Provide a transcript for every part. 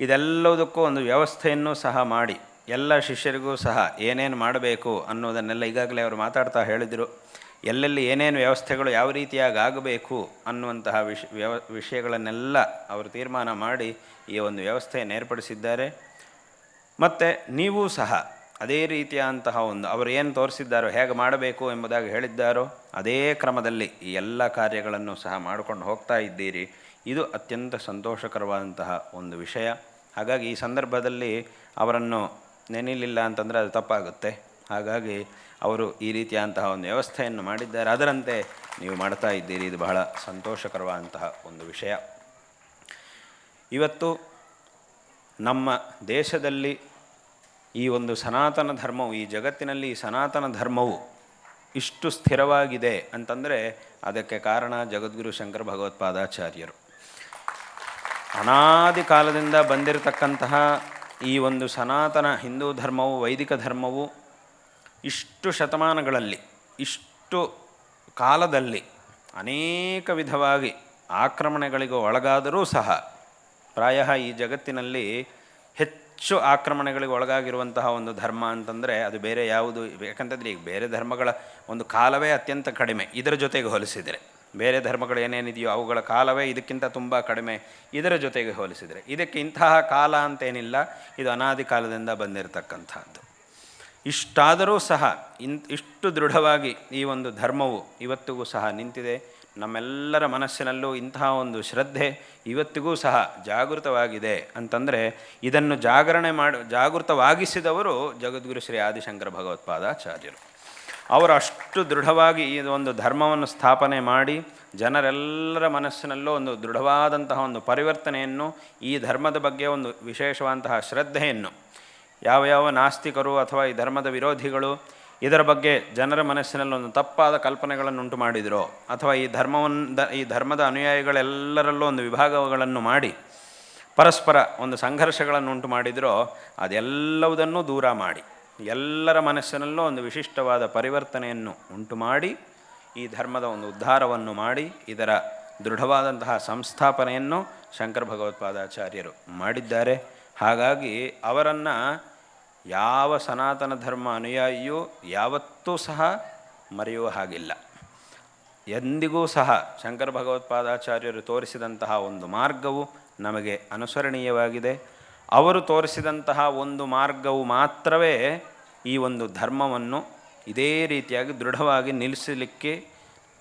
ಇದೆಲ್ಲದಕ್ಕೂ ಒಂದು ವ್ಯವಸ್ಥೆಯನ್ನು ಸಹ ಮಾಡಿ, ಎಲ್ಲ ಶಿಷ್ಯರಿಗೂ ಸಹ ಏನೇನು ಮಾಡಬೇಕು ಅನ್ನೋದನ್ನೆಲ್ಲ ಈಗಾಗಲೇ ಅವರು ಮಾತಾಡ್ತಾ ಹೇಳಿದರು. ಎಲ್ಲೆಲ್ಲಿ ಏನೇನು ವ್ಯವಸ್ಥೆಗಳು ಯಾವ ರೀತಿಯಾಗಿ ಆಗಬೇಕು ಅನ್ನುವಂತಹ ವಿಷ, ವ್ಯವ, ವಿಷಯಗಳನ್ನೆಲ್ಲ ಅವರು ತೀರ್ಮಾನ ಮಾಡಿ ಈ ಒಂದು ವ್ಯವಸ್ಥೆಯನ್ನು ಏರ್ಪಡಿಸಿದ್ದಾರೆ. ಮತ್ತು ನೀವು ಸಹ ಅದೇ ರೀತಿಯಾದಂತಹ ಒಂದು ಅವರು ಏನು ತೋರಿಸಿದ್ದಾರೋ, ಹೇಗೆ ಮಾಡಬೇಕು ಎಂಬುದಾಗಿ ಹೇಳಿದ್ದಾರೋ, ಅದೇ ಕ್ರಮದಲ್ಲಿ ಈ ಎಲ್ಲ ಕಾರ್ಯಗಳನ್ನು ಸಹ ಮಾಡಿಕೊಂಡು ಹೋಗ್ತಾ ಇದ್ದೀರಿ. ಇದು ಅತ್ಯಂತ ಸಂತೋಷಕರವಾದಂತಹ ಒಂದು ವಿಷಯ. ಹಾಗಾಗಿ ಈ ಸಂದರ್ಭದಲ್ಲಿ ಅವರನ್ನು ನೆನಿಲಿಲ್ಲ ಅಂತಂದರೆ ಅದು ತಪ್ಪಾಗುತ್ತೆ. ಹಾಗಾಗಿ ಅವರು ಈ ರೀತಿಯಾದಂತಹ ಒಂದು ವ್ಯವಸ್ಥೆಯನ್ನು ಮಾಡಿದ್ದಾರೆ. ಅದರಂತೆ ನೀವು ಮಾಡ್ತಾ ಇದ್ದೀರಿ. ಇದು ಬಹಳ ಸಂತೋಷಕರವಾದಂತಹ ಒಂದು ವಿಷಯ. ಇವತ್ತು ನಮ್ಮ ದೇಶದಲ್ಲಿ ಈ ಒಂದು ಸನಾತನ ಧರ್ಮವು, ಈ ಜಗತ್ತಿನಲ್ಲಿ ಈ ಸನಾತನ ಧರ್ಮವು ಇಷ್ಟು ಸ್ಥಿರವಾಗಿದೆ ಅಂತಂದರೆ ಅದಕ್ಕೆ ಕಾರಣ ಜಗದ್ಗುರು ಶಂಕರ ಭಗವತ್ಪಾದಾಚಾರ್ಯರು. ಅನಾದಿ ಕಾಲದಿಂದ ಬಂದಿರತಕ್ಕಂತಹ ಈ ಒಂದು ಸನಾತನ ಹಿಂದೂ ಧರ್ಮವು, ವೈದಿಕ ಧರ್ಮವು ಇಷ್ಟು ಶತಮಾನಗಳಲ್ಲಿ, ಇಷ್ಟು ಕಾಲದಲ್ಲಿ ಅನೇಕ ವಿಧವಾಗಿ ಆಕ್ರಮಣೆಗಳಿಗೂ ಒಳಗಾದರೂ ಸಹ ಪ್ರಾಯ ಈ ಜಗತ್ತಿನಲ್ಲಿ ಹೆಚ್ಚು ಆಕ್ರಮಣೆಗಳಿಗೆ ಒಳಗಾಗಿರುವಂತಹ ಒಂದು ಧರ್ಮ ಅಂತಂದರೆ ಅದು ಬೇರೆ ಯಾವುದು, ಯಾಕಂತಂದರೆ ಈಗ ಬೇರೆ ಧರ್ಮಗಳ ಒಂದು ಕಾಲವೇ ಅತ್ಯಂತ ಕಡಿಮೆ. ಇದರ ಜೊತೆಗೆ ಹೋಲಿಸಿದರೆ ಬೇರೆ ಧರ್ಮಗಳು ಏನೇನಿದೆಯೋ ಅವುಗಳ ಕಾಲವೇ ಇದಕ್ಕಿಂತ ತುಂಬ ಕಡಿಮೆ. ಇದರ ಜೊತೆಗೆ ಹೋಲಿಸಿದರೆ ಇದಕ್ಕೆ ಇಂತಹ ಕಾಲ ಅಂತೇನಿಲ್ಲ, ಇದು ಅನಾದಿ ಕಾಲದಿಂದ ಬಂದಿರತಕ್ಕಂಥದ್ದು. ಇಷ್ಟಾದರೂ ಸಹ ಇನ್, ಇಷ್ಟು ದೃಢವಾಗಿ ಈ ಒಂದು ಧರ್ಮವು ಇವತ್ತಿಗೂ ಸಹ ನಿಂತಿದೆ. ನಮ್ಮೆಲ್ಲರ ಮನಸ್ಸಿನಲ್ಲೂ ಇಂತಹ ಒಂದು ಶ್ರದ್ಧೆ ಇವತ್ತಿಗೂ ಸಹ ಜಾಗೃತವಾಗಿದೆ. ಅಂತಂದರೆ ಇದನ್ನು ಜಾಗರಣೆ ಮಾಡಿ, ಜಾಗೃತವಾಗಿಸಿದವರು ಜಗದ್ಗುರು ಶ್ರೀ ಆದಿಶಂಕರ ಭಗವತ್ಪಾದಾಚಾರ್ಯರು. ಅವರು ಅಷ್ಟು ದೃಢವಾಗಿ ಈ ಒಂದು ಧರ್ಮವನ್ನು ಸ್ಥಾಪನೆ ಮಾಡಿ ಜನರೆಲ್ಲರ ಮನಸ್ಸಿನಲ್ಲೂ ಒಂದು ದೃಢವಾದಂತಹ ಒಂದು ಪರಿವರ್ತನೆಯನ್ನು, ಈ ಧರ್ಮದ ಬಗ್ಗೆ ಒಂದು ವಿಶೇಷವಾದಂತಹ ಶ್ರದ್ಧೆಯನ್ನು ಯಾವ ಯಾವ ನಾಸ್ತಿಕರು ಅಥವಾ ಈ ಧರ್ಮದ ವಿರೋಧಿಗಳು ಇದರ ಬಗ್ಗೆ ಜನರ ಮನಸ್ಸಿನಲ್ಲಿ ಒಂದು ತಪ್ಪಾದ ಕಲ್ಪನೆಗಳನ್ನು ಉಂಟು ಮಾಡಿದರೋ ಅಥವಾ ಈ ಧರ್ಮವನ್ನು ಈ ಧರ್ಮದ ಅನುಯಾಯಿಗಳೆಲ್ಲರಲ್ಲೂ ಒಂದು ವಿಭಾಗಗಳನ್ನು ಮಾಡಿ ಪರಸ್ಪರ ಒಂದು ಸಂಘರ್ಷಗಳನ್ನು ಉಂಟು ಮಾಡಿದರೋ ಅದೆಲ್ಲವುದನ್ನು ದೂರ ಮಾಡಿ. ಎಲ್ಲರ ಮನಸ್ಸಿನಲ್ಲೂ ಒಂದು ವಿಶಿಷ್ಟವಾದ ಪರಿವರ್ತನೆಯನ್ನು ಉಂಟು ಮಾಡಿ, ಈ ಧರ್ಮದ ಒಂದು ಉದ್ಧಾರವನ್ನು ಮಾಡಿ, ಇದರ ದೃಢವಾದಂತಹ ಸಂಸ್ಥಾಪನೆಯನ್ನು ಶಂಕರ ಭಗವತ್ಪಾದಾಚಾರ್ಯರು ಮಾಡಿದ್ದಾರೆ. ಹಾಗಾಗಿ ಅವರನ್ನು ಯಾವ ಸನಾತನ ಧರ್ಮ ಅನುಯಾಯಿಯೂ ಯಾವತ್ತೂ ಸಹ ಮರೆಯುವ ಹಾಗಿಲ್ಲ. ಎಂದಿಗೂ ಸಹ ಶಂಕರ ಭಗವತ್ಪಾದಾಚಾರ್ಯರು ತೋರಿಸಿದಂತಹ ಒಂದು ಮಾರ್ಗವು ನಮಗೆ ಅನುಸರಣೀಯವಾಗಿದೆ. ಅವರು ತೋರಿಸಿದಂತಹ ಒಂದು ಮಾರ್ಗವು ಮಾತ್ರವೇ ಈ ಒಂದು ಧರ್ಮವನ್ನು ಇದೇ ರೀತಿಯಾಗಿ ದೃಢವಾಗಿ ನಿಲ್ಲಿಸಲಿಕ್ಕೆ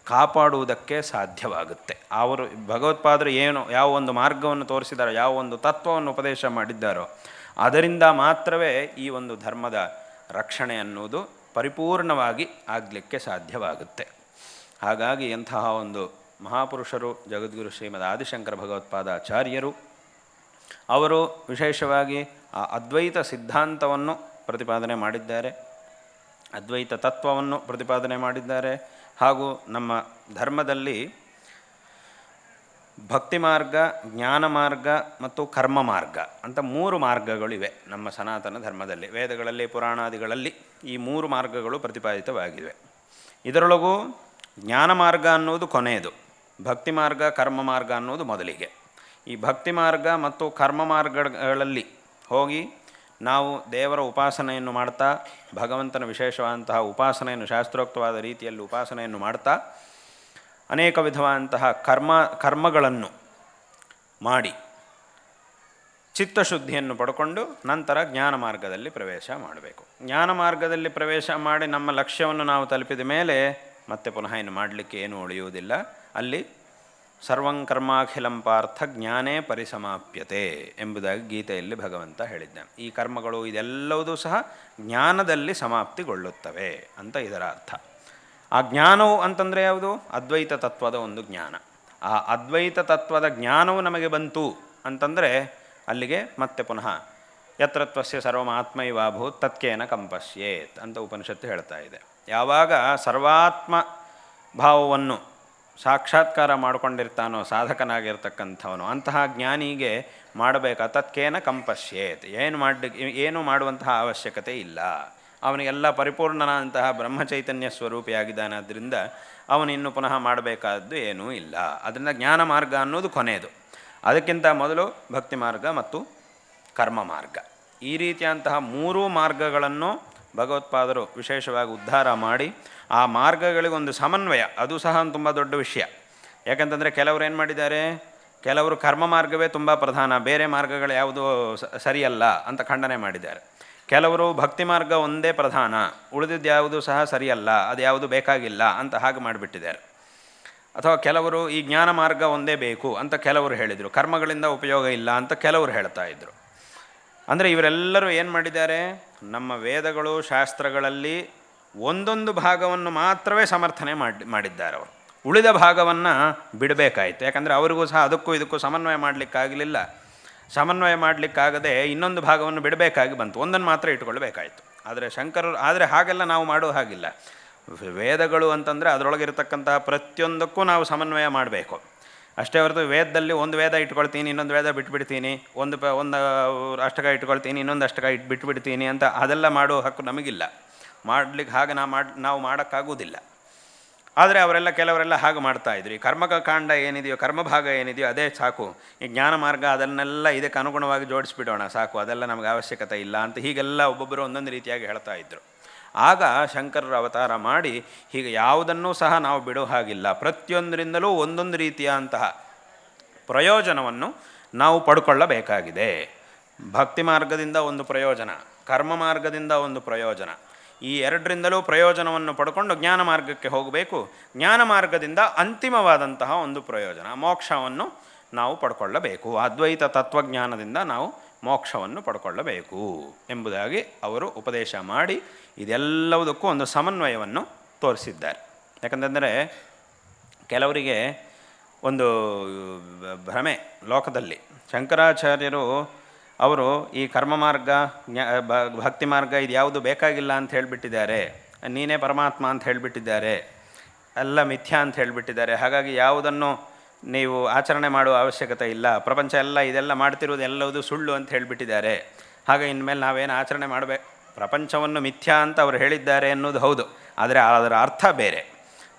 ಕಾಪಾಡುವುದಕ್ಕೆ ಸಾಧ್ಯವಾಗುತ್ತೆ. ಅವರು ಭಗವತ್ಪಾದರು ಏನು, ಯಾವ ಒಂದು ಮಾರ್ಗವನ್ನು ತೋರಿಸಿದಾರೋ, ಯಾವ ಒಂದು ತತ್ವವನ್ನು ಉಪದೇಶ ಮಾಡಿದ್ದಾರೋ, ಅದರಿಂದ ಮಾತ್ರವೇ ಈ ಒಂದು ಧರ್ಮದ ರಕ್ಷಣೆ ಅನ್ನುವುದು ಪರಿಪೂರ್ಣವಾಗಿ ಆಗಲಿಕ್ಕೆ ಸಾಧ್ಯವಾಗುತ್ತೆ. ಹಾಗಾಗಿ ಎಂತಹ ಒಂದು ಮಹಾಪುರುಷರು, ಜಗದ್ಗುರು ಶ್ರೀಮದ್ ಆದಿಶಂಕರ ಭಗವತ್ಪಾದಾಚಾರ್ಯರು ಅವರು ವಿಶೇಷವಾಗಿ ಆ ಅದ್ವೈತ ಸಿದ್ಧಾಂತವನ್ನು ಪ್ರತಿಪಾದನೆ ಮಾಡಿದ್ದಾರೆ. ಅದ್ವೈತ ತತ್ವವನ್ನು ಪ್ರತಿಪಾದನೆ ಮಾಡಿದ್ದಾರೆ. ಹಾಗೂ ನಮ್ಮ ಧರ್ಮದಲ್ಲಿ ಭಕ್ತಿ ಮಾರ್ಗ, ಜ್ಞಾನ ಮಾರ್ಗ ಮತ್ತು ಕರ್ಮ ಮಾರ್ಗ ಅಂತ ಮೂರು ಮಾರ್ಗಗಳಿವೆ ನಮ್ಮ ಸನಾತನ ಧರ್ಮದಲ್ಲಿ. ವೇದಗಳಲ್ಲಿ, ಪುರಾಣಾದಿಗಳಲ್ಲಿ ಈ ಮೂರು ಮಾರ್ಗಗಳು ಪ್ರತಿಪಾದಿತವಾಗಿವೆ. ಇದರೊಳಗೂ ಜ್ಞಾನ ಮಾರ್ಗ ಅನ್ನೋದು ಕೊನೆಯದು. ಭಕ್ತಿ ಮಾರ್ಗ, ಕರ್ಮ ಮಾರ್ಗ ಅನ್ನೋದು ಮೊದಲಿಗೆ. ಈ ಭಕ್ತಿ ಮಾರ್ಗ ಮತ್ತು ಕರ್ಮ ಮಾರ್ಗಗಳಲ್ಲಿ ಹೋಗಿ ನಾವು ದೇವರ ಉಪಾಸನೆಯನ್ನು ಮಾಡ್ತಾ, ಭಗವಂತನ ವಿಶೇಷವಾದಂತಹ ಉಪಾಸನೆಯನ್ನು, ಶಾಸ್ತ್ರೋಕ್ತವಾದ ರೀತಿಯಲ್ಲಿ ಉಪಾಸನೆಯನ್ನು ಮಾಡ್ತಾ, ಅನೇಕ ವಿಧವಾದಂತಹ ಕರ್ಮ, ಕರ್ಮಗಳನ್ನು ಮಾಡಿ ಚಿತ್ತಶುದ್ಧಿಯನ್ನು ಪಡ್ಕೊಂಡು ನಂತರ ಜ್ಞಾನ ಮಾರ್ಗದಲ್ಲಿ ಪ್ರವೇಶ ಮಾಡಬೇಕು. ಜ್ಞಾನ ಮಾರ್ಗದಲ್ಲಿ ಪ್ರವೇಶ ಮಾಡಿ ನಮ್ಮ ಲಕ್ಷ್ಯವನ್ನು ನಾವು ತಲುಪಿದ ಮೇಲೆ ಮತ್ತೆ ಪುನಃ ಏನು ಮಾಡಲಿಕ್ಕೆ ಏನೂ ಉಳಿಯುವುದಿಲ್ಲ. ಅಲ್ಲಿ ಸರ್ವಂ ಕರ್ಮಾಖಿಲಂ ಪಾರ್ಥ ಜ್ಞಾನೇ ಪರಿಸಮಾಪ್ಯತೆ ಎಂಬುದಾಗಿ ಗೀತೆಯಲ್ಲಿ ಭಗವಂತ ಹೇಳಿದ್ದಾನೆ. ಈ ಕರ್ಮಗಳು ಇದೆಲ್ಲವೂ ಸಹ ಜ್ಞಾನದಲ್ಲಿ ಸಮಾಪ್ತಿಗೊಳ್ಳುತ್ತವೆ ಅಂತ ಇದರ ಅರ್ಥ. ಆ ಜ್ಞಾನವು ಅಂತಂದರೆ ಯಾವುದು? ಅದ್ವೈತ ತತ್ವದ ಒಂದು ಜ್ಞಾನ. ಆ ಅದ್ವೈತ ತತ್ವದ ಜ್ಞಾನವು ನಮಗೆ ಬಂತು ಅಂತಂದರೆ ಅಲ್ಲಿಗೆ ಮತ್ತೆ ಪುನಃ ಯತ್ರತ್ವಸ್ಯ ಸರ್ವಮಾತ್ಮೈವಾಭೂತ್ ತತ್ಕೇನ ಕಂಪಶ್ಯೇತ್ ಅಂತ ಉಪನಿಷತ್ತು ಹೇಳ್ತಾ ಇದೆ. ಯಾವಾಗ ಸರ್ವಾತ್ಮ ಭಾವವನ್ನು ಸಾಕ್ಷಾತ್ಕಾರ ಮಾಡಿಕೊಂಡಿರ್ತಾನೋ, ಸಾಧಕನಾಗಿರ್ತಕ್ಕಂಥವನು, ಅಂತಹ ಜ್ಞಾನಿಗೆ ಮಾಡಬೇಕಾ? ತತ್ಕೇನ ಕಂಪಶ್ಯೇತ್. ಏನು ಮಾಡಿ ಏನು ಮಾಡುವಂತಹ ಅವಶ್ಯಕತೆ ಇಲ್ಲ. ಅವನಿಗೆಲ್ಲ ಪರಿಪೂರ್ಣನಾದಂತಹ ಬ್ರಹ್ಮಚೈತನ್ಯ ಸ್ವರೂಪಿಯಾಗಿದ್ದಾನೆ ಆದ್ದರಿಂದ ಅವನು ಇನ್ನು ಪುನಃ ಮಾಡಬೇಕಾದ್ದು ಏನೂ ಇಲ್ಲ. ಅದರಿಂದ ಜ್ಞಾನ ಮಾರ್ಗ ಅನ್ನೋದು ಕೊನೆಯದು. ಅದಕ್ಕಿಂತ ಮೊದಲು ಭಕ್ತಿ ಮಾರ್ಗ ಮತ್ತು ಕರ್ಮ ಮಾರ್ಗ. ಈ ರೀತಿಯಂತಹ ಮೂರೂ ಮಾರ್ಗಗಳನ್ನು ಭಗವತ್ಪಾದರು ವಿಶೇಷವಾಗಿ ಉದ್ಧಾರ ಮಾಡಿ ಆ ಮಾರ್ಗಗಳಿಗೊಂದು ಸಮನ್ವಯ. ಅದು ಸಹ ತುಂಬ ದೊಡ್ಡ ವಿಷಯ. ಯಾಕಂತಂದರೆ ಕೆಲವರು ಏನು ಮಾಡಿದ್ದಾರೆ? ಕೆಲವರು ಕರ್ಮ ಮಾರ್ಗವೇ ತುಂಬ ಪ್ರಧಾನ. ಬೇರೆ ಮಾರ್ಗಗಳು ಯಾವುದು ಸರಿಯಲ್ಲ ಅಂತ ಖಂಡನೆ ಮಾಡಿದ್ದಾರೆ. ಕೆಲವರು ಭಕ್ತಿ ಮಾರ್ಗ ಒಂದೇ ಪ್ರಧಾನ. ಉಳಿದಿದ್ದು ಯಾವುದು ಸಹ ಸರಿಯಲ್ಲ. ಅದು ಯಾವುದು ಬೇಕಾಗಿಲ್ಲ ಅಂತ ಹಾಗೆ ಮಾಡಿಬಿಟ್ಟಿದ್ದಾರೆ. ಅಥವಾ ಕೆಲವರು ಈ ಜ್ಞಾನ ಮಾರ್ಗ ಒಂದೇ ಬೇಕು ಅಂತ ಕೆಲವರು ಹೇಳಿದರು. ಕರ್ಮಗಳಿಂದ ಉಪಯೋಗ ಇಲ್ಲ ಅಂತ ಕೆಲವರು ಹೇಳ್ತಾ ಇದ್ದರು ಅಂದರೆ ಇವರೆಲ್ಲರೂ ಏನು ಮಾಡಿದ್ದಾರೆ? ನಮ್ಮ ವೇದಗಳು, ಶಾಸ್ತ್ರಗಳಲ್ಲಿ ಒಂದೊಂದು ಭಾಗವನ್ನು ಮಾತ್ರವೇ ಸಮರ್ಥನೆ ಮಾಡಿ, ಮಾಡಿದ್ದಾರೆ ಅವರು. ಉಳಿದ ಭಾಗವನ್ನು ಬಿಡಬೇಕಾಯಿತು. ಯಾಕಂದರೆ ಅವರಿಗೂ ಸಹ ಅದಕ್ಕೂ ಇದಕ್ಕೂ ಸಮನ್ವಯ ಮಾಡಲಿಕ್ಕಾಗಲಿಲ್ಲ ಸಮನ್ವಯ ಮಾಡಲಿಕ್ಕಾಗದೆ ಇನ್ನೊಂದು ಭಾಗವನ್ನು ಬಿಡಬೇಕಾಗಿ ಬಂತು. ಒಂದನ್ನು ಮಾತ್ರ ಇಟ್ಕೊಳ್ಬೇಕಾಯಿತು ಆದರೆ ಶಂಕರರು, ಆದರೆ ಹಾಗೆಲ್ಲ ನಾವು ಮಾಡೋ ಹಾಗಿಲ್ಲ. ವೇದಗಳು ಅಂತಂದರೆ ಅದರೊಳಗಿರತಕ್ಕಂತಹ ಪ್ರತಿಯೊಂದಕ್ಕೂ ನಾವು ಸಮನ್ವಯ ಮಾಡಬೇಕು. ಅಷ್ಟೇ ಹೊರತು ವೇದದಲ್ಲಿ ಒಂದು ವೇದ ಇಟ್ಕೊಳ್ತೀನಿ ಇನ್ನೊಂದು ವೇದ ಬಿಟ್ಬಿಡ್ತೀನಿ, ಒಂದು ಒಂದು ಅಷ್ಟಕ ಇಟ್ಕೊಳ್ತೀನಿ ಇನ್ನೊಂದು ಅಷ್ಟಕ ಇಟ್ಟು ಬಿಟ್ಬಿಡ್ತೀನಿ ಅಂತ ಅದೆಲ್ಲ ಮಾಡೋ ಹಕ್ಕು ನಮಗಿಲ್ಲ. ಮಾಡಲಿಕ್ಕೆ ಹಾಗೆ ನಾ ಮಾಡಿ, ನಾವು ಮಾಡೋಕ್ಕಾಗೋದಿಲ್ಲ ಆದರೆ ಅವರೆಲ್ಲ ಕೆಲವರೆಲ್ಲ ಹಾಗೆ ಮಾಡ್ತಾಯಿದ್ರು ಈ ಕರ್ಮಕ ಕಾಂಡ ಏನಿದೆಯೋ, ಕರ್ಮಭಾಗ ಏನಿದೆಯೋ, ಅದೇ ಸಾಕು. ಈ ಜ್ಞಾನ ಮಾರ್ಗ ಅದನ್ನೆಲ್ಲ ಇದಕ್ಕೆ ಅನುಗುಣವಾಗಿ ಜೋಡಿಸ್ಬಿಡೋಣ, ಸಾಕು. ಅದೆಲ್ಲ ನಮಗೆ ಅವಶ್ಯಕತೆ ಇಲ್ಲ ಅಂತ ಹೀಗೆಲ್ಲ ಒಬ್ಬೊಬ್ಬರು ಒಂದೊಂದು ರೀತಿಯಾಗಿ ಹೇಳ್ತಾ ಇದ್ದರು ಆಗ ಶಂಕರರು ಅವತಾರ ಮಾಡಿ, ಹೀಗೆ ಯಾವುದನ್ನೂ ಸಹ ನಾವು ಬಿಡೋ ಹಾಗಿಲ್ಲ. ಪ್ರತಿಯೊಂದರಿಂದಲೂ ಒಂದೊಂದು ರೀತಿಯಂತಹ ಪ್ರಯೋಜನವನ್ನು ನಾವು ಪಡ್ಕೊಳ್ಳಬೇಕಾಗಿದೆ. ಭಕ್ತಿ ಮಾರ್ಗದಿಂದ ಒಂದು ಪ್ರಯೋಜನ, ಕರ್ಮ ಮಾರ್ಗದಿಂದ ಒಂದು ಪ್ರಯೋಜನ. ಈ ಎರಡರಿಂದಲೂ ಪ್ರಯೋಜನವನ್ನು ಪಡ್ಕೊಂಡು ಜ್ಞಾನ ಮಾರ್ಗಕ್ಕೆ ಹೋಗಬೇಕು. ಜ್ಞಾನ ಮಾರ್ಗದಿಂದ ಅಂತಿಮವಾದಂತಹ ಒಂದು ಪ್ರಯೋಜನ, ಮೋಕ್ಷವನ್ನು ನಾವು ಪಡ್ಕೊಳ್ಳಬೇಕು. ಅದ್ವೈತ ತತ್ವಜ್ಞಾನದಿಂದ ನಾವು ಮೋಕ್ಷವನ್ನು ಪಡ್ಕೊಳ್ಳಬೇಕು ಎಂಬುದಾಗಿ ಅವರು ಉಪದೇಶ ಮಾಡಿ ಇದೆಲ್ಲವುದಕ್ಕೂ ಒಂದು ಸಮನ್ವಯವನ್ನು ತೋರಿಸಿದ್ದಾರೆ. ಯಾಕಂತಂದರೆ ಕೆಲವರಿಗೆ ಒಂದು ಭ್ರಮೆ ಲೋಕದಲ್ಲಿ. ಶಂಕರಾಚಾರ್ಯರು ಅವರು ಈ ಕರ್ಮ ಮಾರ್ಗ ಭಕ್ತಿ ಮಾರ್ಗ ಇದು ಯಾವುದು ಬೇಕಾಗಿಲ್ಲ ಅಂತ ಹೇಳಿಬಿಟ್ಟಿದ್ದಾರೆ. ನೀನೇ ಪರಮಾತ್ಮ ಅಂತ ಹೇಳಿಬಿಟ್ಟಿದ್ದಾರೆ. ಎಲ್ಲ ಮಿಥ್ಯಾ ಅಂತ ಹೇಳಿಬಿಟ್ಟಿದ್ದಾರೆ. ಹಾಗಾಗಿ ಯಾವುದನ್ನು ನೀವು ಆಚರಣೆ ಮಾಡುವ ಅವಶ್ಯಕತೆ ಇಲ್ಲ. ಪ್ರಪಂಚ ಎಲ್ಲ ಇದೆಲ್ಲ ಮಾಡ್ತಿರೋದು ಎಲ್ಲವುದು ಸುಳ್ಳು ಅಂತ ಹೇಳಿಬಿಟ್ಟಿದ್ದಾರೆ. ಹಾಗೆ ಇನ್ಮೇಲೆ ನಾವೇನು ಆಚರಣೆ ಮಾಡಬೇಕು ಪ್ರಪಂಚವನ್ನು ಮಿಥ್ಯಾ ಅಂತ ಅವರು ಹೇಳಿದ್ದಾರೆ ಅನ್ನೋದು ಹೌದು. ಆದರೆ ಅದರ ಅರ್ಥ ಬೇರೆ.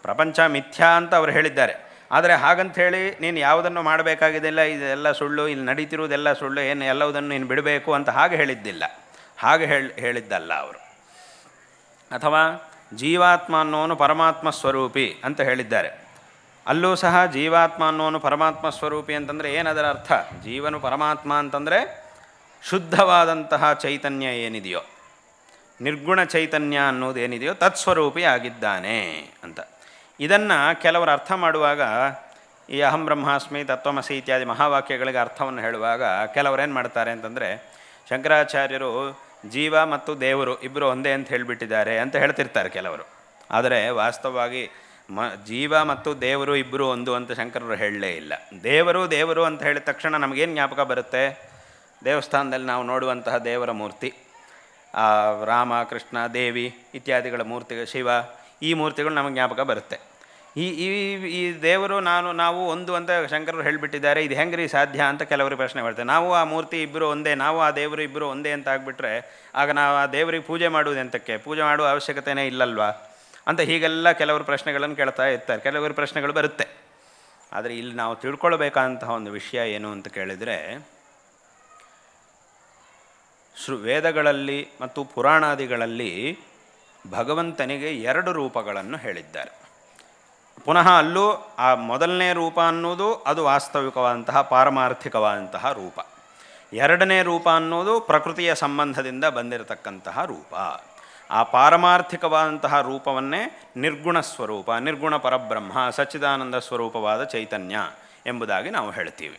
ಪ್ರಪಂಚ ಮಿಥ್ಯಾ ಅಂತ ಅವರು ಹೇಳಿದ್ದಾರೆ. ಆದರೆ ಹಾಗಂಥೇಳಿ ನೀನು ಯಾವುದನ್ನು ಮಾಡಬೇಕಾಗಿದೆಲ್ಲ ಇದೆಲ್ಲ ಸುಳ್ಳು, ಇಲ್ಲಿ ನಡೀತಿರುವುದೆಲ್ಲ ಸುಳ್ಳು, ಏನು ಎಲ್ಲವುದನ್ನು ನೀನು ಬಿಡಬೇಕು ಅಂತ ಹಾಗೆ ಹೇಳಿದ್ದಿಲ್ಲ. ಹಾಗೆ ಹೇಳಿ, ಹೇಳಿದ್ದಲ್ಲ ಅವರು. ಅಥವಾ ಜೀವಾತ್ಮ ಅನ್ನೋನು ಪರಮಾತ್ಮ ಸ್ವರೂಪಿ ಅಂತ ಹೇಳಿದ್ದಾರೆ. ಅಲ್ಲೂ ಸಹ ಜೀವಾತ್ಮ ಅನ್ನೋನು ಪರಮಾತ್ಮ ಸ್ವರೂಪಿ ಅಂತಂದರೆ ಏನದರ ಅರ್ಥ? ಜೀವನು ಪರಮಾತ್ಮ ಅಂತಂದರೆ ಶುದ್ಧವಾದಂತಹ ಚೈತನ್ಯ ಏನಿದೆಯೋ, ನಿರ್ಗುಣ ಚೈತನ್ಯ ಅನ್ನೋದೇನಿದೆಯೋ ತತ್ಸ್ವರೂಪಿ ಆಗಿದ್ದಾನೆ ಅಂತ. ಇದನ್ನು ಕೆಲವರು ಅರ್ಥ ಮಾಡುವಾಗ ಈ ಅಹಂ ಬ್ರಹ್ಮಾಸ್ಮಿ, ತತ್ವಮಸಿ ಇತ್ಯಾದಿ ಮಹಾವಾಕ್ಯಗಳಿಗೆ ಅರ್ಥವನ್ನು ಹೇಳುವಾಗ ಕೆಲವರು ಏನು ಮಾಡ್ತಾರೆ ಅಂತಂದರೆ, ಶಂಕರಾಚಾರ್ಯರು ಜೀವ ಮತ್ತು ದೇವರು ಇಬ್ಬರು ಒಂದೇ ಅಂತ ಹೇಳಿಬಿಟ್ಟಿದ್ದಾರೆ ಅಂತ ಹೇಳ್ತಿರ್ತಾರೆ ಕೆಲವರು. ಆದರೆ ವಾಸ್ತವವಾಗಿ ಮ, ಜೀವ ಮತ್ತು ದೇವರು ಇಬ್ಬರು ಒಂದು ಅಂತ ಶಂಕರರು ಹೇಳಲೇ ಇಲ್ಲ. ದೇವರು ದೇವರು ಅಂತ ಹೇಳಿದ ತಕ್ಷಣ ನಮಗೇನು ಜ್ಞಾಪಕ ಬರುತ್ತೆ? ದೇವಸ್ಥಾನದಲ್ಲಿ ನಾವು ನೋಡುವಂತಹ ದೇವರ ಮೂರ್ತಿ ರಾಮ, ಕೃಷ್ಣ, ದೇವಿ ಇತ್ಯಾದಿಗಳ ಮೂರ್ತಿಗಳು, ಶಿವ, ಈ ಮೂರ್ತಿಗಳು ನಮಗೆ ಜ್ಞಾಪಕ ಬರುತ್ತೆ. ಈ ಈ ಈ ದೇವರು ನಾನು ನಾವು ಒಂದು ಅಂತ ಶಂಕರರು ಹೇಳಿಬಿಟ್ಟಿದ್ದಾರೆ, ಇದು ಹೆಂಗ್ರಿ ಸಾಧ್ಯ ಅಂತ ಕೆಲವರು ಪ್ರಶ್ನೆ ಮಾಡ್ತಾರೆ ನಾವು ಆ ಮೂರ್ತಿ ಇಬ್ಬರು ಒಂದೇ, ನಾವು ಆ ದೇವರು ಇಬ್ಬರು ಒಂದೇ ಅಂತ ಆಗಿಬಿಟ್ರೆ, ಆಗ ನಾವು ಆ ದೇವರಿಗೆ ಪೂಜೆ ಮಾಡುವುದು ಎಂತಕ್ಕೆ? ಪೂಜೆ ಮಾಡುವ ಅವಶ್ಯಕತೆಯೇ ಇಲ್ಲಲ್ವಾ? ಅಂತ ಹೀಗೆಲ್ಲ ಕೆಲವರು ಪ್ರಶ್ನೆಗಳನ್ನು ಕೇಳ್ತಾ ಇರ್ತಾರೆ. ಕೆಲವರು ಪ್ರಶ್ನೆಗಳು ಬರುತ್ತೆ. ಆದರೆ ಇಲ್ಲಿ ನಾವು ತಿಳ್ಕೊಳ್ಬೇಕಾದಂತಹ ಒಂದು ವಿಷಯ ಏನು ಅಂತ ಕೇಳಿದರೆ ಶೃ ವೇದಗಳಲ್ಲಿ ಮತ್ತು ಪುರಾಣಾದಿಗಳಲ್ಲಿ ಭಗವಂತನಿಗೆ ಎರಡು ರೂಪಗಳನ್ನು ಹೇಳಿದ್ದಾರೆ. ಪುನಃ ಅಲ್ಲೂ ಆ ಮೊದಲನೇ ರೂಪ ಅನ್ನೋದು ಅದು ವಾಸ್ತವಿಕವಾದಂತಹ ಪಾರಮಾರ್ಥಿಕವಾದಂತಹ ರೂಪ. ಎರಡನೇ ರೂಪ ಅನ್ನೋದು ಪ್ರಕೃತಿಯ ಸಂಬಂಧದಿಂದ ಬಂದಿರತಕ್ಕಂತಹ ರೂಪ. ಆ ಪಾರಮಾರ್ಥಿಕವಾದಂತಹ ರೂಪವನ್ನೇ ನಿರ್ಗುಣ ಸ್ವರೂಪ, ನಿರ್ಗುಣ ಪರಬ್ರಹ್ಮ, ಸಚ್ಚಿದಾನಂದ ಸ್ವರೂಪವಾದ ಚೈತನ್ಯ ಎಂಬುದಾಗಿ ನಾವು ಹೇಳ್ತೀವಿ.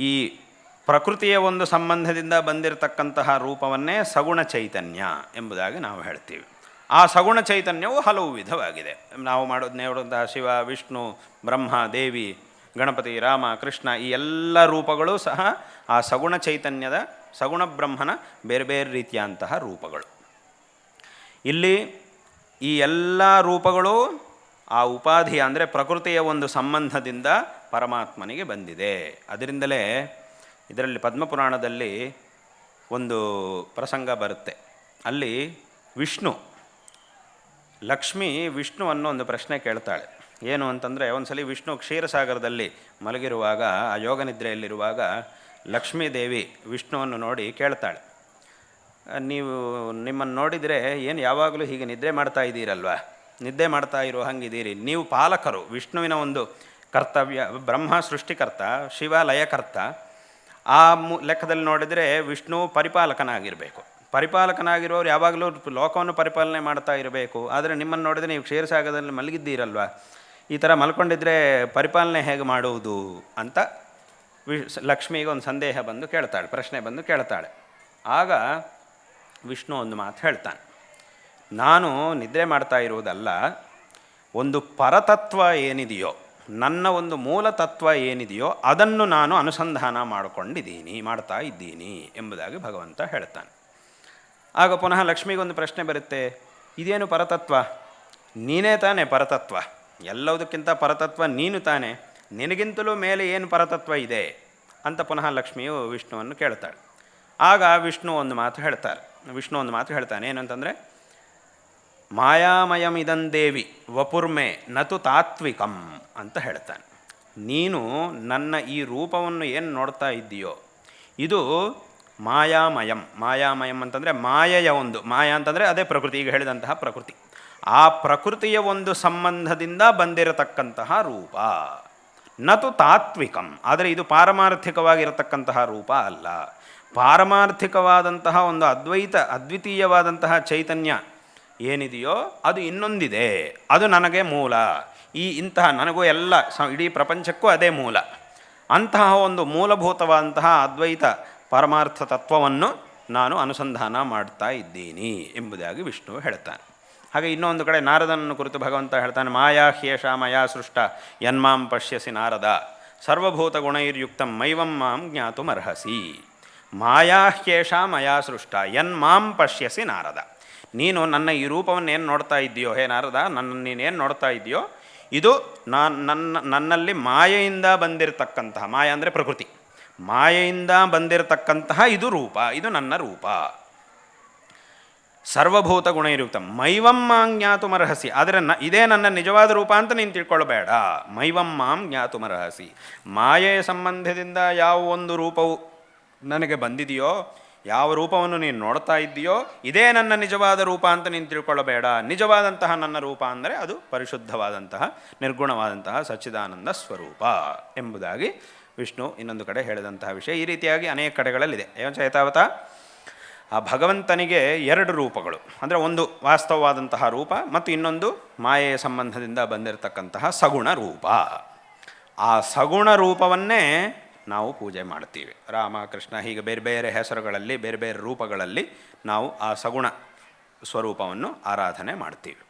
ಈ ಪ್ರಕೃತಿಯ ಒಂದು ಸಂಬಂಧದಿಂದ ಬಂದಿರತಕ್ಕಂತಹ ರೂಪವನ್ನೇ ಸಗುಣ ಚೈತನ್ಯ ಎಂಬುದಾಗಿ ನಾವು ಹೇಳ್ತೀವಿ. ಆ ಸಗುಣ ಚೈತನ್ಯವು ಹಲವು ವಿಧವಾಗಿದೆ. ನಾವು ಮಾಡೋದು ನೋಡುವಂತಹ ಶಿವ, ವಿಷ್ಣು, ಬ್ರಹ್ಮ, ದೇವಿ, ಗಣಪತಿ, ರಾಮ, ಕೃಷ್ಣ ಈ ಎಲ್ಲ ರೂಪಗಳು ಸಹ ಆ ಸಗುಣ ಚೈತನ್ಯದ, ಸಗುಣ ಬ್ರಹ್ಮನ ಬೇರೆ ಬೇರೆ ರೀತಿಯಂತಹ ರೂಪಗಳು. ಇಲ್ಲಿ ಈ ಎಲ್ಲ ರೂಪಗಳು ಆ ಉಪಾಧಿ ಅಂದರೆ ಪ್ರಕೃತಿಯ ಒಂದು ಸಂಬಂಧದಿಂದ ಪರಮಾತ್ಮನಿಗೆ ಬಂದಿದೆ. ಅದರಿಂದಲೇ ಇದರಲ್ಲಿ ಪದ್ಮಪುರಾಣದಲ್ಲಿ ಒಂದು ಪ್ರಸಂಗ ಬರುತ್ತೆ. ಅಲ್ಲಿ ವಿಷ್ಣು ಲಕ್ಷ್ಮಿ ವಿಷ್ಣುವನ್ನು ಒಂದು ಪ್ರಶ್ನೆ ಕೇಳ್ತಾಳೆ. ಏನು ಅಂತಂದರೆ ಒಂದು ಸಲ ವಿಷ್ಣು ಕ್ಷೀರಸಾಗರದಲ್ಲಿ ಮಲಗಿರುವಾಗ, ಆ ಯೋಗ ನಿದ್ರೆಯಲ್ಲಿರುವಾಗ ಲಕ್ಷ್ಮೀದೇವಿ ವಿಷ್ಣುವನ್ನು ನೋಡಿ ಕೇಳ್ತಾಳೆ. ನೀವು ನಿಮ್ಮನ್ನು ನೋಡಿದರೆ ಏನು ಯಾವಾಗಲೂ ಹೀಗೆ ನಿದ್ರೆ ಮಾಡ್ತಾ ಇದ್ದೀರಲ್ವಾ? ನಿದ್ದೆ ಮಾಡ್ತಾ ಇರೋ ಹಂಗಿದ್ದೀರಿ. ನೀವು ಪಾಲಕರು, ವಿಷ್ಣುವಿನ ಒಂದು ಕರ್ತವ್ಯ, ಬ್ರಹ್ಮ ಸೃಷ್ಟಿಕರ್ತ ಶಿವ ಲಯಕರ್ತ ಆ ಮು, ಲೆಕ್ಕದಲ್ಲಿ ನೋಡಿದರೆ ವಿಷ್ಣು ಪರಿಪಾಲಕನಾಗಿರಬೇಕು. ಪರಿಪಾಲಕನಾಗಿರೋರು ಯಾವಾಗಲೂ ಲೋಕವನ್ನು ಪರಿಪಾಲನೆ ಮಾಡ್ತಾ ಇರಬೇಕು. ಆದರೆ ನಿಮ್ಮನ್ನು ನೋಡಿದ್ರೆ ನೀವು ಕ್ಷೀರಸಾಗರದಲ್ಲಿ ಮಲಗಿದ್ದೀರಲ್ವ? ಈ ಥರ ಮಲ್ಕೊಂಡಿದ್ರೆ ಪರಿಪಾಲನೆ ಹೇಗೆ ಮಾಡುವುದು ಅಂತ ವಿಶ್ ಲಕ್ಷ್ಮಿಗೆ ಒಂದು ಸಂದೇಹ ಬಂದು ಕೇಳ್ತಾಳೆ, ಪ್ರಶ್ನೆ ಬಂದು ಕೇಳ್ತಾಳೆ. ಆಗ ವಿಷ್ಣು ಒಂದು ಮಾತು ಹೇಳ್ತಾನೆ. ನಾನು ನಿದ್ರೆ ಮಾಡ್ತಾ ಇರುವುದಲ್ಲ, ಒಂದು ಪರತತ್ವ ಏನಿದೆಯೋ, ನನ್ನ ಒಂದು ಮೂಲ ತತ್ವ ಏನಿದೆಯೋ ಅದನ್ನು ನಾನು ಅನುಸಂಧಾನ ಮಾಡಿಕೊಂಡಿದ್ದೀನಿ, ಮಾಡ್ತಾ ಇದ್ದೀನಿ ಎಂಬುದಾಗಿ ಭಗವಂತ ಹೇಳ್ತಾನೆ. ಆಗ ಪುನಃ ಲಕ್ಷ್ಮಿಗೊಂದು ಪ್ರಶ್ನೆ ಬರುತ್ತೆ, ಇದೇನು ಪರತತ್ವ? ನೀನೇ ತಾನೇ ಪರತತ್ವ? ಎಲ್ಲದಕ್ಕಿಂತ ಪರತತ್ವ ನೀನು ತಾನೇ, ನಿನಗಿಂತಲೂ ಮೇಲೆ ಏನು ಪರತತ್ವ ಇದೆ? ಅಂತ ಪುನಃ ಲಕ್ಷ್ಮಿಯು ವಿಷ್ಣುವನ್ನು ಕೇಳ್ತಾಳೆ. ಆಗ ವಿಷ್ಣು ಒಂದು ಮಾತು ಹೇಳ್ತಾರೆ ವಿಷ್ಣು ಒಂದು ಮಾತು ಹೇಳ್ತಾನೆ, ಏನಂತಂದರೆ ಮಾಯಾಮಯಮಿದಂದೇವಿ ವಪುರ್ಮೆ, ನತು ತಾತ್ವಿಕಂ ಅಂತ ಹೇಳ್ತಾನೆ. ನೀನು ನನ್ನ ಈ ರೂಪವನ್ನು ಏನು ನೋಡ್ತಾ ಇದ್ದೀಯೋ, ಇದು ಮಾಯಾಮಯಂ. ಮಾಯಾಮಯಂ ಅಂತಂದರೆ ಮಾಯೆಯ ಒಂದು. ಮಾಯಾ ಅಂತಂದರೆ ಅದೇ ಪ್ರಕೃತಿ, ಈಗ ಹೇಳಿದಂತಹ ಪ್ರಕೃತಿ. ಆ ಪ್ರಕೃತಿಯ ಒಂದು ಸಂಬಂಧದಿಂದ ಬಂದಿರತಕ್ಕಂತಹ ರೂಪ. ನತು ತಾತ್ವಿಕಂ. ಆದರೆ ಇದು ಪಾರಮಾರ್ಥಿಕವಾಗಿರತಕ್ಕಂತಹ ರೂಪ ಅಲ್ಲ. ಪಾರಮಾರ್ಥಿಕವಾದಂತಹ ಒಂದು ಅದ್ವೈತ, ಅದ್ವಿತೀಯವಾದಂತಹ ಚೈತನ್ಯ ಏನಿದೆಯೋ ಅದು ಇನ್ನೊಂದಿದೆ. ಅದು ನನಗೆ ಮೂಲ. ಈ ಇಂತಹ ನನಗೂ ಎಲ್ಲ ಸ, ಇಡೀ ಪ್ರಪಂಚಕ್ಕೂ ಅದೇ ಮೂಲ. ಅಂತಹ ಒಂದು ಮೂಲಭೂತವಾದಂತಹ ಅದ್ವೈತ ಪರಮಾರ್ಥ ತತ್ವವನ್ನು ನಾನು ಅನುಸಂಧಾನ ಮಾಡ್ತಾ ಇದ್ದೀನಿ ಎಂಬುದಾಗಿ ವಿಷ್ಣು ಹೇಳ್ತಾನೆ. ಹಾಗೆ ಇನ್ನೊಂದು ಕಡೆ ನಾರದನನ್ನು ಕುರಿತು ಭಗವಂತ ಹೇಳ್ತಾನೆ, ಮಾಯಾ ಹ್ಯೇಷ ಮಯಾ ಸೃಷ್ಟ, ಯನ್ಮಾಂ ಪಶ್ಯಸಿ ನಾರದ, ಸರ್ವಭೂತ ಗುಣೈರ್ಯುಕ್ತ ಮೈವಂ ಮಾಂ ಜ್ಞಾತುಮರ್ಹಸಿ ಮಾಯಾ ಹ್ಯೇಷ ಮಯಾ ಸೃಷ್ಟ, ಯನ್ಮಾಂ ಪಶ್ಯಸಿ ನಾರದ. ನೀನು ನನ್ನ ಈ ರೂಪವನ್ನು ಏನು ನೋಡ್ತಾ ಇದ್ದೀಯೋ, ಹೇ ನಾರದ, ನನ್ನ ನೀನೇನು ನೋಡ್ತಾ ಇದೆಯೋ ಇದು ನಾನು ನನ್ನ ನನ್ನಲ್ಲಿ ಮಾಯೆಯಿಂದ ಬಂದಿರತಕ್ಕಂತಹ, ಮಾಯ ಅಂದರೆ ಪ್ರಕೃತಿ. ಮಾಯೆಯಿಂದ ಬಂದಿರತಕ್ಕಂತಹ ಇದು ರೂಪ, ಇದು ನನ್ನ ರೂಪ. ಸರ್ವಭೂತ ಗುಣಯುಕ್ತ ಮೈವಮ್ಮಾಂ ಜ್ಞಾತುಮರ್ಹಸಿ. ಆದರೆ ನ, ಇದೇ ನನ್ನ ನಿಜವಾದ ರೂಪ ಅಂತ ನೀನು ತಿಳ್ಕೊಳ್ಬೇಡ. ಮೈವಮ್ಮಾಂ ಜ್ಞಾತುಮರ್ಹಸಿ. ಮಾಯೆಯ ಸಂಬಂಧದಿಂದ ಯಾವ ಒಂದು ರೂಪವು ನನಗೆ ಬಂದಿದೆಯೋ, ಯಾವ ರೂಪವನ್ನು ನೀನು ನೋಡ್ತಾ ಇದ್ದೀಯೋ, ಇದೇ ನನ್ನ ನಿಜವಾದ ರೂಪ ಅಂತ ನೀನು ತಿಳ್ಕೊಳ್ಳಬೇಡ ನಿಜವಾದಂತಹ ನನ್ನ ರೂಪ ಅಂದರೆ ಅದು ಪರಿಶುದ್ಧವಾದಂತಹ, ನಿರ್ಗುಣವಾದಂತಹ ಸಚ್ಚಿದಾನಂದ ಸ್ವರೂಪ ಎಂಬುದಾಗಿ ವಿಷ್ಣು ಇನ್ನೊಂದು ಕಡೆ ಹೇಳಿದಂತಹ ವಿಷಯ ಈ ರೀತಿಯಾಗಿ ಅನೇಕ ಕಡೆಗಳಲ್ಲಿದೆ. ಚೈತಾವತ? ಆ ಭಗವಂತನಿಗೆ ಎರಡು ರೂಪಗಳು. ಅಂದರೆ ಒಂದು ವಾಸ್ತವವಾದಂತಹ ರೂಪ ಮತ್ತು ಇನ್ನೊಂದು ಮಾಯೆಯ ಸಂಬಂಧದಿಂದ ಬಂದಿರತಕ್ಕಂತಹ ಸಗುಣ ರೂಪ. ಆ ಸಗುಣ ರೂಪವನ್ನೇ ನಾವು ಪೂಜೆ ಮಾಡ್ತೀವಿ ರಾಮ, ಕೃಷ್ಣ ಹೀಗೆ ಬೇರೆ ಬೇರೆ ಹೆಸರುಗಳಲ್ಲಿ, ಬೇರೆ ಬೇರೆ ರೂಪಗಳಲ್ಲಿ ನಾವು ಆ ಸಗುಣ ಸ್ವರೂಪವನ್ನು ಆರಾಧನೆ ಮಾಡ್ತೀವಿ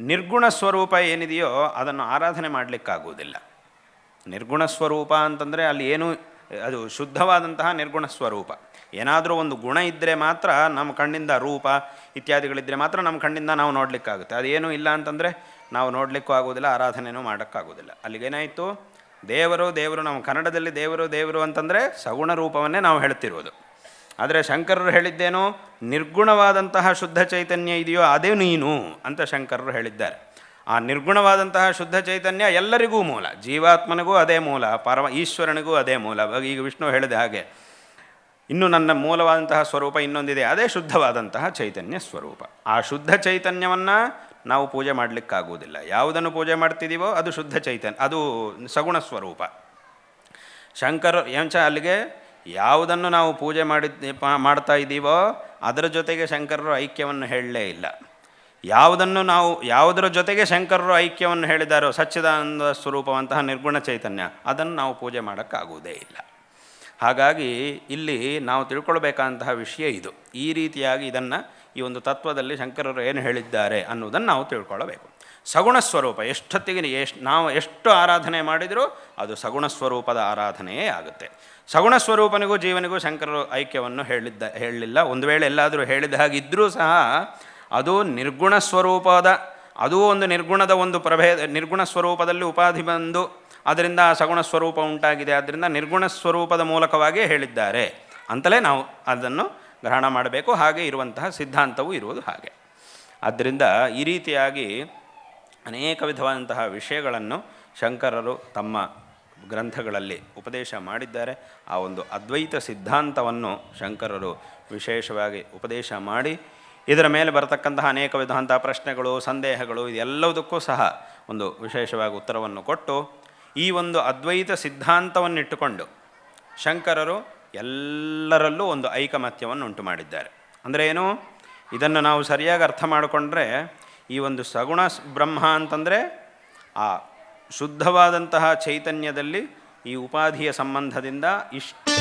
ನಿರ್ಗುಣ ಸ್ವರೂಪ ಏನಿದೆಯೋ ಅದನ್ನು ಆರಾಧನೆ ಮಾಡಲಿಕ್ಕಾಗುವುದಿಲ್ಲ. ನಿರ್ಗುಣ ಸ್ವರೂಪ ಅಂತಂದರೆ ಅಲ್ಲಿ ಏನು, ಅದು ಶುದ್ಧವಾದಂತಹ ನಿರ್ಗುಣ ಸ್ವರೂಪ. ಏನಾದರೂ ಒಂದು ಗುಣ ಇದ್ದರೆ ಮಾತ್ರ ನಮ್ಮ ಕಣ್ಣಿಂದ ರೂಪ ಇತ್ಯಾದಿಗಳಿದ್ದರೆ ಮಾತ್ರ ನಮ್ಮ ಕಣ್ಣಿಂದ ನಾವು ನೋಡಲಿಕ್ಕಾಗುತ್ತೆ. ಅದೇನೂ ಇಲ್ಲ ಅಂತಂದರೆ ನಾವು ನೋಡಲಿಕ್ಕೂ ಆಗೋದಿಲ್ಲ ಆರಾಧನೆಯೂ ಮಾಡೋಕ್ಕಾಗೋದಿಲ್ಲ ಅಲ್ಲಿಗೇನಾಯಿತು? ದೇವರು ದೇವರು, ನಮ್ಮ ಕನ್ನಡದಲ್ಲಿ ದೇವರು ದೇವರು ಅಂತಂದರೆ ಸಗುಣ ರೂಪವನ್ನೇ ನಾವು ಹೇಳ್ತಿರೋದು. ಆದರೆ ಶಂಕರರು ಹೇಳಿದ್ದೇನು? ನಿರ್ಗುಣವಾದಂತಹ ಶುದ್ಧ ಚೈತನ್ಯ ಇದೆಯೋ ಅದೇ ನೀನು ಅಂತ ಶಂಕರರು ಹೇಳಿದ್ದಾರೆ. ಆ ನಿರ್ಗುಣವಾದಂತಹ ಶುದ್ಧ ಚೈತನ್ಯ ಎಲ್ಲರಿಗೂ ಮೂಲ. ಜೀವಾತ್ಮನಿಗೂ ಅದೇ ಮೂಲ, ಪರಮ ಈಶ್ವರನಿಗೂ ಅದೇ ಮೂಲ. ಈಗ ವಿಷ್ಣು ಹೇಳಿದ ಹಾಗೆ, ಇನ್ನು ನನ್ನ ಮೂಲವಾದಂತಹ ಸ್ವರೂಪ ಇನ್ನೊಂದಿದೆ. ಅದೇ ಶುದ್ಧವಾದಂತಹ ಚೈತನ್ಯ ಸ್ವರೂಪ. ಆ ಶುದ್ಧ ಚೈತನ್ಯವನ್ನು ನಾವು ಪೂಜೆ ಮಾಡಲಿಕ್ಕಾಗುವುದಿಲ್ಲ. ಯಾವುದನ್ನು ಪೂಜೆ ಮಾಡ್ತಿದ್ದೀವೋ ಅದು ಶುದ್ಧ ಚೈತನ್ಯ, ಅದು ಸಗುಣ ಸ್ವರೂಪ. ಶಂಕರ ಎಂಚ ಅಲ್ಲಿಗೆ, ಯಾವುದನ್ನು ನಾವು ಪೂಜೆ ಮಾಡಿದ್ ಮಾಡ್ತಾ ಇದ್ದೀವೋ ಅದರ ಜೊತೆಗೆ ಶಂಕರರು ಐಕ್ಯವನ್ನು ಹೇಳಲೇ ಇಲ್ಲ. ಯಾವುದನ್ನು ನಾವು, ಯಾವುದರ ಜೊತೆಗೆ ಶಂಕರರು ಐಕ್ಯವನ್ನು ಹೇಳಿದಾರೋ ಸಚ್ಚಿದಾನಂದ ಸ್ವರೂಪವಂತಹ ನಿರ್ಗುಣ ಚೈತನ್ಯ, ಅದನ್ನು ನಾವು ಪೂಜೆ ಮಾಡೋಕ್ಕಾಗುವುದೇ ಇಲ್ಲ. ಹಾಗಾಗಿ ಇಲ್ಲಿ ನಾವು ತಿಳ್ಕೊಳ್ಬೇಕಾದಂತಹ ವಿಷಯ ಇದು. ಈ ರೀತಿಯಾಗಿ ಇದನ್ನು ಈ ಒಂದು ತತ್ವದಲ್ಲಿ ಶಂಕರರು ಏನು ಹೇಳಿದ್ದಾರೆ ಅನ್ನೋದನ್ನು ನಾವು ತಿಳ್ಕೊಳ್ಳಬೇಕು. ಸಗುಣ ಸ್ವರೂಪ, ಎಷ್ಟೊತ್ತಿಗೆ ಎಷ್ಟು, ನಾವು ಎಷ್ಟು ಆರಾಧನೆ ಮಾಡಿದರೂ ಅದು ಸಗುಣ ಸ್ವರೂಪದ ಆರಾಧನೆಯೇ ಆಗುತ್ತೆ. ಸಗುಣ ಸ್ವರೂಪನಿಗೂ ಜೀವನಿಗೂ ಶಂಕರರು ಐಕ್ಯವನ್ನು ಹೇಳಿದ್ದ, ಹೇಳಲಿಲ್ಲ. ಒಂದು ವೇಳೆ ಎಲ್ಲಾದರೂ ಹೇಳಿದ ಹಾಗಿದ್ದರೂ ಸಹ ಅದು ನಿರ್ಗುಣ ಸ್ವರೂಪದ, ಅದೂ ಒಂದು ನಿರ್ಗುಣದ ಒಂದು ಪ್ರಭೇದ, ನಿರ್ಗುಣ ಸ್ವರೂಪದಲ್ಲಿ ಉಪಾಧಿ ಬಂದು ಅದರಿಂದ ಆ ಸಗುಣ ಸ್ವರೂಪ ಉಂಟಾಗಿದೆ. ಆದ್ದರಿಂದ ನಿರ್ಗುಣ ಸ್ವರೂಪದ ಮೂಲಕವಾಗಿ ಹೇಳಿದ್ದಾರೆ. ಅಂತಲೇ ನಾವು ಅದನ್ನು ಗ್ರಹಣ ಮಾಡಬೇಕು. ಹಾಗೆ ಇರುವಂತಹ ಸಿದ್ಧಾಂತವೂ ಇರುವುದು ಹಾಗೆ. ಆದ್ದರಿಂದ ಈ ರೀತಿಯಾಗಿ ಅನೇಕ ವಿಧವಾದಂತಹ ವಿಷಯಗಳನ್ನು ಶಂಕರರು ತಮ್ಮ ಗ್ರಂಥಗಳಲ್ಲಿ ಉಪದೇಶ ಮಾಡಿದ್ದಾರೆ. ಆ ಒಂದು ಅದ್ವೈತ ಸಿದ್ಧಾಂತವನ್ನು ಶಂಕರರು ವಿಶೇಷವಾಗಿ ಉಪದೇಶ ಮಾಡಿ ಇದರ ಮೇಲೆ ಬರತಕ್ಕಂತಹ ಅನೇಕ ವಿಧಾಂತ ಪ್ರಶ್ನೆಗಳು, ಸಂದೇಹಗಳು ಇದೆಲ್ಲದಕ್ಕೂ ಸಹ ಒಂದು ವಿಶೇಷವಾಗಿ ಉತ್ತರವನ್ನು ಕೊಟ್ಟು ಈ ಒಂದು ಅದ್ವೈತ ಸಿದ್ಧಾಂತವನ್ನಿಟ್ಟುಕೊಂಡು ಶಂಕರರು ಎಲ್ಲರಲ್ಲೂ ಒಂದು ಐಕಮತ್ಯವನ್ನು ಉಂಟು ಮಾಡಿದ್ದಾರೆ. ಅಂದರೆ ಏನು? ಇದನ್ನು ನಾವು ಸರಿಯಾಗಿ ಅರ್ಥ ಮಾಡಿಕೊಂಡ್ರೆ ಈ ಒಂದು ಸಗುಣ ಬ್ರಹ್ಮ ಅಂತಂದರೆ ಆ ಶುದ್ಧವಾದಂತಹ ಚೈತನ್ಯದಲ್ಲಿ ಈ ಉಪಾಧಿಯ ಸಂಬಂಧದಿಂದ ಇಷ್ಟು